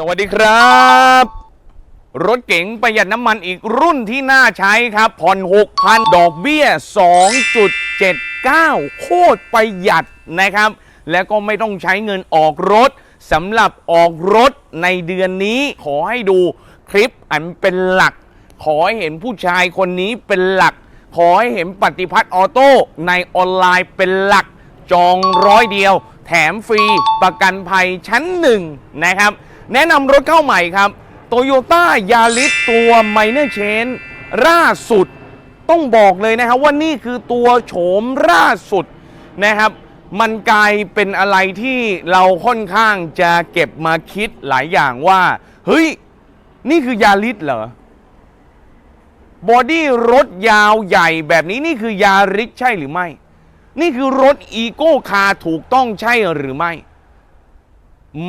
สวัสดีครับ รถเก๋งประหยัดน้ำมันอีกรุ่นที่น่าใช้ครับ ผ่อน 6,000 ดอกเบี้ย 2.79 โคตรประหยัดนะครับ แล้วก็ไม่ต้องใช้เงินออกรถสำหรับออกรถในเดือนนี้ขอให้ดูคลิปอันเป็นหลัก ขอให้เห็นผู้ชายคนนี้เป็นหลัก ขอให้เห็นปฏิพัฒน์ออโต้ในออนไลน์เป็นหลัก จองร้อยเดียว แถมฟรีประกันภัยชั้นหนึ่งนะครับ แนะนำรถเข้าใหม่ครับโตโยต้ายาริสตัวไมเนอร์เชนล่าสุดต้องบอกเลยนะครับว่านี่คือตัวโฉมล่าสุดนะครับ มันกลายเป็นอะไรที่เราค่อนข้างจะเก็บมาคิดหลายอย่างว่า เฮ้ย นี่คือยาริสเหรอบอดี้รถยาวใหญ่แบบนี้นี่คือยาริสใช่หรือไม่ นี่คือรถอีโก้คาถูกต้องใช่หรือไม่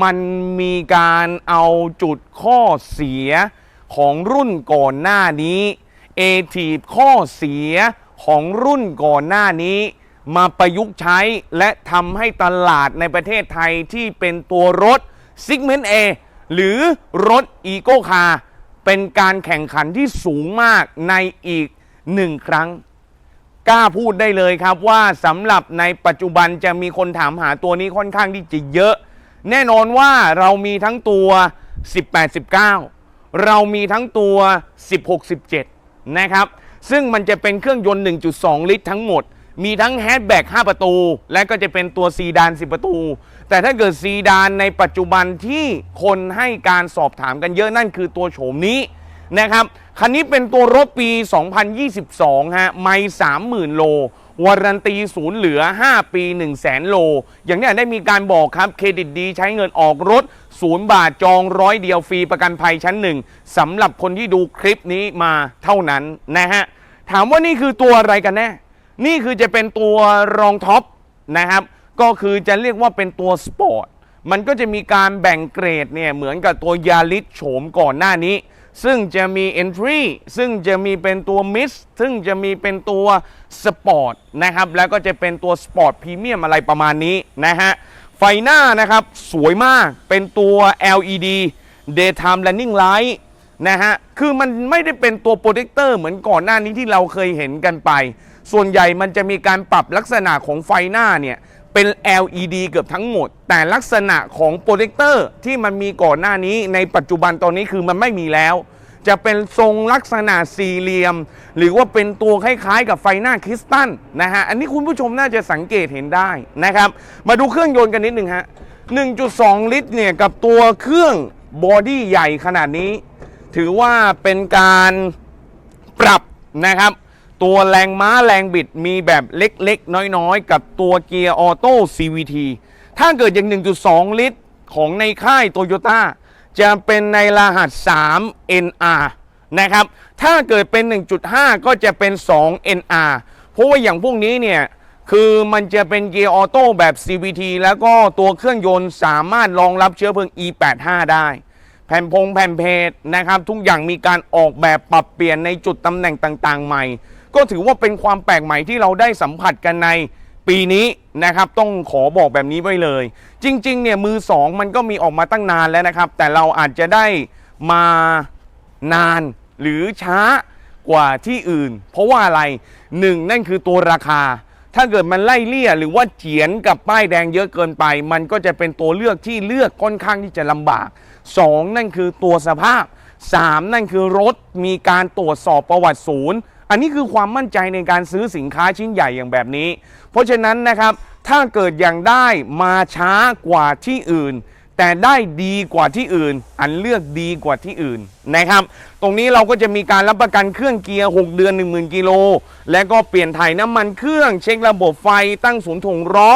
มันมีการเอาจุดข้อเสียของรุ่นก่อนหน้านี้เอทีข้อเสียของรุ่นก่อนหน้านี้ มาประยุกต์ใช้และทำให้ตลาดในประเทศไทยที่เป็นตัวรถ Segment A หรือรถอีโก้คาเป็นการแข่งขันที่สูงมากในอีกหนึ่งครั้ง กล้าพูดได้เลยครับว่าสำหรับในปัจจุบันจะมีคนถามหาตัวนี้ค่อนข้างที่จะเยอะ แน่นอนว่าเรามีทั้งตัว 18 19 เรามีทั้งตัว 16 17 นะครับ ซึ่งมันจะเป็นเครื่องยนต์ 1.2 ลิตรทั้งหมด มีทั้งแฮชแบ็ก5 ประตู และก็จะเป็นตัวซีดาน 10 ประตู แต่ถ้าเกิดซีดานในปัจจุบันที่คนให้การสอบถามกันเยอะนั่นคือตัวโฉมนี้นะครับ คันนี้เป็นตัวรถปี 2022 ฮะ ไม่ 30,000 โล วารันตีศูนย์เหลือ 5 ปี 1 0 0 0 0โล อย่างนี้ได้มีการบอกครับเครดิตดีใช้เงินออกรถ0บาทจองร้อยเดียวฟรีประกันภัยชั้นหนึ่งสำหรับคนที่ดูคลิปนี้มาเท่านั้นนะฮะ ถามว่านี่คือตัวอะไรกันแน่ นี่คือจะเป็นตัวรองท็อปนะครับ ก็คือจะเรียกว่าเป็นตัวสปอร์ต มันก็จะมีการแบ่งเกรดเนี่ยเหมือนกับตัวยาริสโฉมก่อนหน้านี้ ซึ่งจะมี Entry ซึ่งจะมีเป็นตัว Mix ซึ่งจะมีเป็นตัว Sport นะครับ แล้วก็จะเป็นตัว Sport Premium อะไรประมาณนี้นะฮะ ไฟหน้านะครับ สวยมากเป็นตัว LED Daytime Running Light นะฮะ คือมันไม่ได้เป็นตัวโปรเจคเตอร์เหมือนก่อนหน้านี้ที่เราเคยเห็นกันไป ส่วนใหญ่มันจะมีการปรับลักษณะของไฟหน้าเนี่ย เป็น LED เกือบทั้งหมด แต่ลักษณะของโปรเจคเตอร์ที่มันมีก่อนหน้านี้ในปัจจุบันตอนนี้คือมันไม่มีแล้ว จะเป็นทรงลักษณะสี่เหลี่ยม หรือว่าเป็นตัวคล้ายๆ กับไฟหน้าคริสตัลนะฮะ อันนี้คุณผู้ชมน่าจะสังเกตเห็นได้นะครับ มาดูเครื่องยนต์กันนิดหนึ่งฮะ 1.2 ลิตรเนี่ยกับตัวเครื่องบอดี้ใหญ่ขนาดนี้ ถือว่าเป็นการปรับนะครับ ตัวแรงม้าแรงบิดมีแบบเล็กๆ น้อยๆ กับตัวเกียร์ออโต้ CVT ถ้าเกิดอย่าง 1.2 ลิตรของในค่ายโตโยต้าจะเป็นในรหัส 3 NR นะครับ ถ้าเกิดเป็น 1.5 ก็จะเป็น 2 NR เพราะว่าอย่างพวกนี้เนี่ยคือมันจะเป็นเกียร์ออโต้แบบ CVT แล้วก็ตัวเครื่องยนต์สามารถรองรับเชื้อเพลิง E85 ได้ แผ่นพงแผ่นเพจนะครับ ทุกอย่างมีการออกแบบปรับเปลี่ยนในจุดตำแหน่งต่างๆ ใหม่ ก็ถือว่าเป็นความแปลกใหม่ที่เราได้สัมผัสกันในปีนี้นะครับ ต้องขอบอกแบบนี้ไว้เลย จริงๆเนี่ยมือสองมันก็มีออกมาตั้งนานแล้วนะครับ แต่เราอาจจะได้มานานหรือช้ากว่าที่อื่น เพราะว่าอะไรหนึ่งนั่นคือตัวราคา ถ้าเกิดมันไล่เลี่ยหรือว่าเจียนกับป้ายแดงเยอะเกินไป มันก็จะเป็นตัวเลือกที่เลือกค่อนข้างที่จะลำบาก 2 นั่นคือตัวสภาพ 3 นั่นคือรถมีการตรวจสอบประวัติศูนย์ อันนี้คือความมั่นใจในการซื้อสินค้าชิ้นใหญ่อย่างแบบนี้ เพราะฉะนั้นนะครับถ้าเกิดอย่างได้มาช้ากว่าที่อื่น แต่ได้ดีกว่าที่อื่น อันเลือกดีกว่าที่อื่นนะครับ ตรงนี้เราก็จะมีการรับประกันเครื่องเกียร์ 6 เดือน 10,000 กิโล และก็เปลี่ยนถ่ายน้ำมันเครื่องเช็คระบบไฟตั้งศูนย์ถงล้อ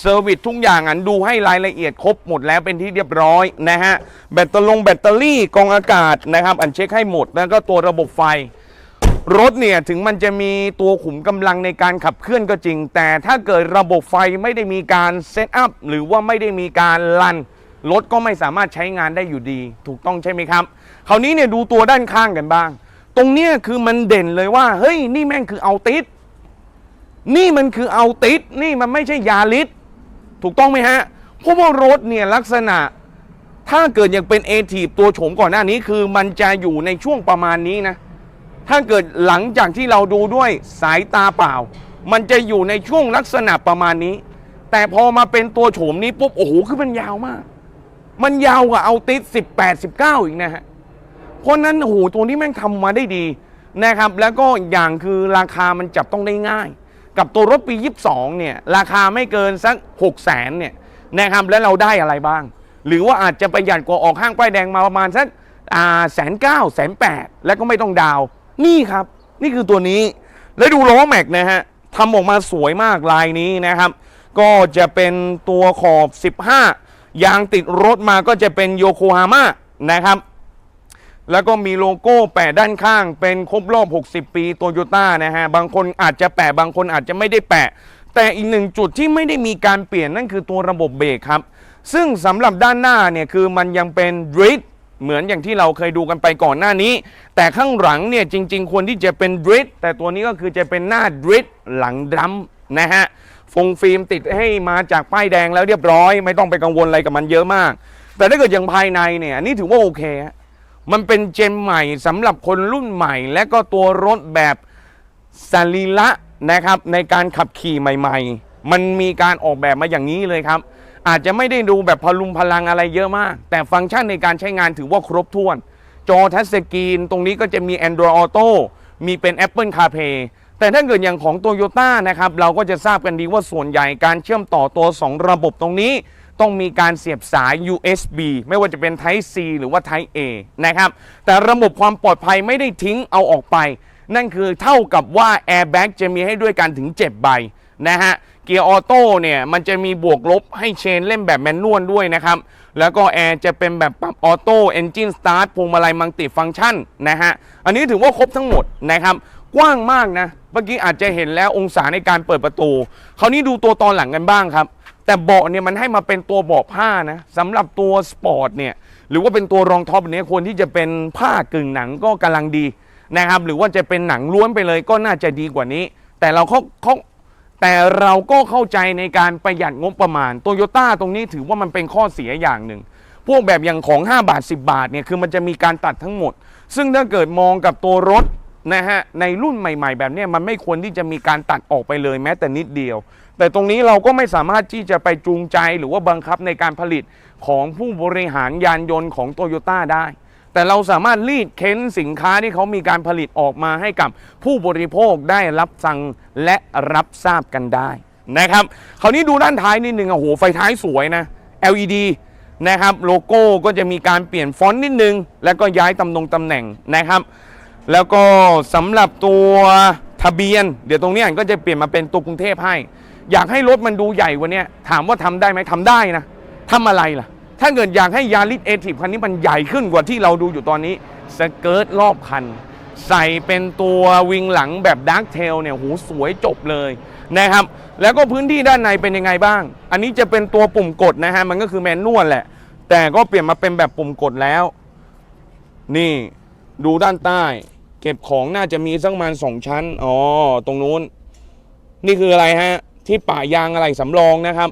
เซอร์วิสทุกอย่างอันดูให้รายละเอียดครบหมดแล้วเป็นที่เรียบร้อยนะฮะแบตเตอรี่แบตเตอรี่กองอากาศนะครับ อันเช็คให้หมดแล้วก็ตัวระบบไฟ รถเนี่ยถึงมันจะมีตัวขุมกำลังในการขับเคลื่อนก็จริง แต่ถ้าเกิดระบบไฟไม่ได้มีการเซตอัพหรือว่าไม่ได้มีการลันรถก็ไม่สามารถใช้งานได้อยู่ดี ถูกต้องใช่ไหมครับ คราวนี้เนี่ยดูตัวด้านข้างกันบ้าง ตรงเนี้ยคือมันเด่นเลยว่าเฮ้ยนี่แม่งคือเอาติสนี่มันคือเอาติสนี่มันไม่ใช่ยาลิสถูกต้องไหมฮะเพราะว่ารถเนี่ยลักษณะถ้าเกิดยังเป็นเอทีฟตัวโฉมก่อนหน้านี้คือมันจะอยู่ในช่วงประมาณนี้นะ ถ้าเกิดหลังจากที่เราดูด้วยสายตาเปล่า มันจะอยู่ในช่วงลักษณะประมาณนี้ แต่พอมาเป็นตัวโฉมนี้ปุ๊บโอ้โหคือมันยาวมาก มันยาวกว่าเอาติส18 19 อีกนะฮะเพราะนั้นโอ้โหตัวนี้แม่งทำมาได้ดีนะครับ แล้วก็อย่างคือราคามันจับต้องได้ง่าย กับตัวรถปี 22 เนี่ย ราคาไม่เกินสัก 6 0แสนเนี่ยนะครับแล้วเราได้อะไรบ้าง หรือว่าอาจจะประหยัดกว่าออกห้างป้ายแดงมาประมาณสักแสนเก้าแสนแปดแล้วก็ไม่ต้องดาว นี่ครับ นี่คือตัวนี้ แล้วดูล้อแม็กนะฮะทำออกมาสวยมากลายนี้นะครับ ก็จะเป็นตัวขอบ 15 ยางติดรถมาก็จะเป็นโยโกฮาม่านะครับ แล้วก็มีโลโก้แปะด้านข้างเป็นครบรอบ 60 ปีโตโยต้านะฮะ บางคนอาจจะแปะบางคนอาจจะไม่ได้แปะ แต่อีกหนึ่งจุดที่ไม่ได้มีการเปลี่ยนนั่นคือตัวระบบเบรกครับ ซึ่งสำหรับด้านหน้าเนี่ยคือมันยังเป็นดริฟ เหมือนอย่างที่เราเคยดูกันไปก่อนหน้านี้ แต่ข้างหลังเนี่ยจริง ๆ ควรที่จะเป็นดริฟแต่ตัวนี้ก็คือจะเป็นหน้าดริฟหลังดรัมนะฮะฟงฟิล์มติดให้มาจากป้ายแดงแล้วเรียบร้อย ไม่ต้องไปกังวลอะไรกับมันเยอะมาก แต่ถ้าเกิดอย่างภายในเนี่ยนี่ถือว่าโอเคฮะมันเป็นเจนใหม่สำหรับคนรุ่นใหม่ และก็ตัวรถแบบสรีระนะครับในการขับขี่ใหม่ ๆ มันมีการออกแบบมาอย่างนี้เลยครับ อาจจะไม่ได้ดูแบบพลุงพลังอะไรเยอะมาก แต่ฟังก์ชันในการใช้งานถือว่าครบถ้วน จอทัชสกรีน ตรงนี้ก็จะมี Android Auto มีเป็น Apple CarPlay แต่ถ้าเกิดอย่างของ Toyota นะครับ เราก็จะทราบกันดีว่าส่วนใหญ่การเชื่อมต่อตัว 2 ระบบตรงนี้ ต้องมีการเสียบสาย USB ไม่ว่าจะเป็น Type C หรือว่า Type A นะครับ แต่ระบบความปลอดภัยไม่ได้ทิ้งเอาออกไป นั่นคือเท่ากับว่า Airbag จะมีให้ด้วยกันถึง 7 ใบนะฮะ เกียร์ออโต้เนี่ยมันจะมีบวกลบให้เชนเล่นแบบแมนนวลด้วยนะครับ แล้วก็แอร์จะเป็นแบบปรับออโต้เอนจินสตาร์ทพวงมาลัยมังติฟังก์ชันนะฮะ อันนี้ถือว่าครบทั้งหมดนะครับ กว้างมากนะ เมื่อกี้อาจจะเห็นแล้วองศาในการเปิดประตู คราวนี้ดูตัวตอนหลังกันบ้างครับ แต่เบาะเนี่ยมันให้มาเป็นตัวเบาะผ้านะสำหรับตัวสปอร์ตเนี่ยหรือว่าเป็นตัวรองท็อปเนี่ยควรที่จะเป็นผ้ากึ่งหนังก็กำลังดีนะครับ หรือว่าจะเป็นหนังล้วนไปเลยก็น่าจะดีกว่านี้ แต่เราเขาเขา แต่เราก็เข้าใจในการประหยัดงบประมาณโตโยต้าตรงนี้ถือว่ามันเป็นข้อเสียอย่างหนึ่ง พวกแบบอย่างของ 5 บาท 10 บาทเนี่ยคือมันจะมีการตัดทั้งหมด ซึ่งถ้าเกิดมองกับตัวรถนะฮะในรุ่นใหม่ ๆ แบบนี้มันไม่ควรที่จะมีการตัดออกไปเลยแม้แต่นิดเดียว แต่ตรงนี้เราก็ไม่สามารถที่จะไปจูงใจหรือว่าบังคับในการผลิตของผู้บริหารยานยนต์ของโตโยต้าได้ แต่เราสามารถรีดเค้นสินค้าที่เขามีการผลิตออกมาให้กับผู้บริโภคได้รับฟังและรับทราบกันได้นะครับคราวนี้ดูด้านท้ายนิดนึงโอ้โหไฟท้ายสวยนะ LED นะครับโลโก้ก็จะมีการเปลี่ยนฟอนต์นิดนึง แล้วก็ย้ายตำแหน่งตำแหน่งนะครับ แล้วก็สำหรับตัวทะเบียน เดี๋ยวตรงนี้ก็จะเปลี่ยนมาเป็นตัวกรุงเทพให้ อยากให้รถมันดูใหญ่กว่านี้ถามว่าทำได้ไหมทำได้นะทำอะไรล่ะ ถ้าเกิดอยากให้ยาริสเอทีฟคันนี้มันใหญ่ขึ้นกว่าที่เราดูอยู่ตอนนี้สเกิร์ตรอบคัน ใส่เป็นตัววิงหลังแบบดาร์กเทลเนี่ยโหสวยจบเลยนะครับ แล้วก็พื้นที่ด้านในเป็นยังไงบ้าง อันนี้จะเป็นตัวปุ่มกดนะฮะ มันก็คือแมนนวลแหละ แต่ก็เปลี่ยนมาเป็นแบบปุ่มกดแล้ว นี่ดูด้านใต้ เก็บของน่าจะมีสักประมาณสองชั้น อ๋อ ตรงนู้น นี่คืออะไรฮะ ที่ป่ายางอะไรสำรองนะครับ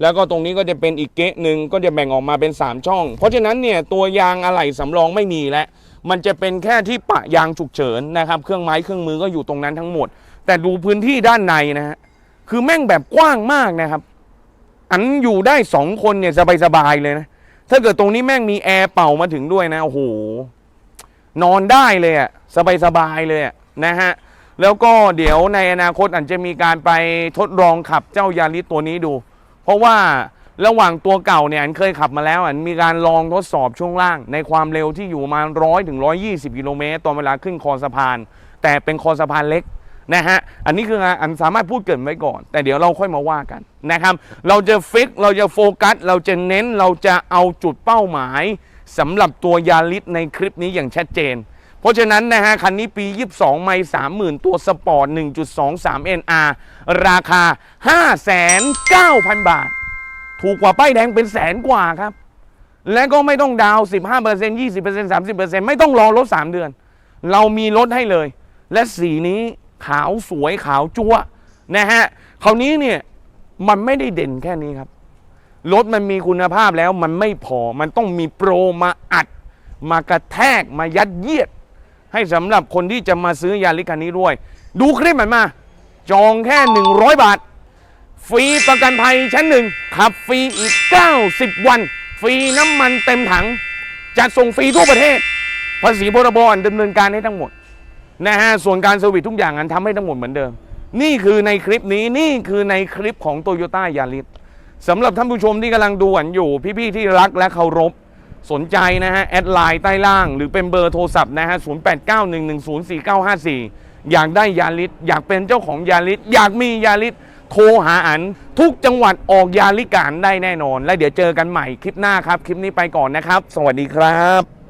แล้วก็ตรงนี้ก็จะเป็นอีกเกะหนึ่งก็จะแบ่งออกมาเป็น 3 ช่อง เพราะฉะนั้นเนี่ยตัวยางอะไหล่สำรองไม่มีแล้วมันจะเป็นแค่ที่ปะยางฉุกเฉินนะครับ เครื่องไม้เครื่องมือก็อยู่ตรงนั้นทั้งหมด แต่ดูพื้นที่ด้านในนะฮะคือแม่งแบบกว้างมากนะครับ อันอยู่ได้สองคนเนี่ยสบายๆเลยนะถ้าเกิดตรงนี้แม่งมีแอร์เป่ามาถึงด้วยนะโอ้โหนอนได้เลยอะสบายๆเลยอะนะฮะแล้วก็เดี๋ยวในอนาคตอาจจะมีการไปทดลองขับเจ้ายาริสตัวนี้ดู เพราะว่าระหว่างตัวเก่าเนี่ยอันเคยขับมาแล้วอันมีการลองทดสอบช่วงล่าง ในความเร็วที่อยู่มาร้อยถึงร้อยี่สิบกิโลเมตรตอนเวลาขึ้นคอสะพาน แต่เป็นคอสะพานเล็กนะฮะอันนี้คืออันสามารถพูดเกินไว้ก่อน แต่เดี๋ยวเราค่อยมาว่ากันนะครับเราจะฟิกเราจะโฟกัส เราจะเน้นเราจะเอาจุดเป้าหมายสำหรับตัวยาริสในคลิปนี้อย่างชัดเจน เพราะฉะนั้นนะฮะคันนี้ปี 22 ไม่30,000 ตัวสปอร์ต 1.23 NR ราคา 59,000บาท ถูกกว่าป้ายแดงเป็นแสนกว่าครับ และก็ไม่ต้องดาวน์15% 20% 30%ไม่ต้องรอรถ 3 เดือน เรามีรถให้เลย และสีนี้ขาวสวยขาวจั๊วนะฮะคราวนี้เนี่ยมันไม่ได้เด่นแค่นี้ครับ รถมันมีคุณภาพแล้วมันไม่พอมันต้องมีโปรมาอัด มากระแทกมายัดเยียด ให้สำหรับคนที่จะมาซื้อยาลิคันนี้ด้วย ดูคลิปมันมา จองแค่ 100 บาท ฟรีประกันภัยชั้นหนึ่งขับฟรีอีก 90 วัน ฟรีน้ำมันเต็มถัง จัดส่งฟรีทั่วประเทศ ภาษีพรบอันดำเนินการให้ทั้งหมดนะฮะส่วนการเซอร์วิสทุกอย่างอันทำให้ทั้งหมดเหมือนเดิม นี่คือในคลิปนี้นี่คือในคลิปของโตโยต้ายาริสสำหรับท่านผู้ชมที่กำลังดูอันอยู่ พี่ๆที่รักและเคารพ สนใจนะฮะ แอดไลน์ใต้ล่าง หรือเป็นเบอร์โทรศัพท์นะฮะ 0891104954 อยากได้ยาลิสอยากเป็นเจ้าของยาลิสอยากมียาลิสโทรหาอัน ทุกจังหวัดออกยาลิการได้แน่นอน และเดี๋ยวเจอกันใหม่คลิปหน้าครับ คลิปนี้ไปก่อนนะครับ สวัสดีครับ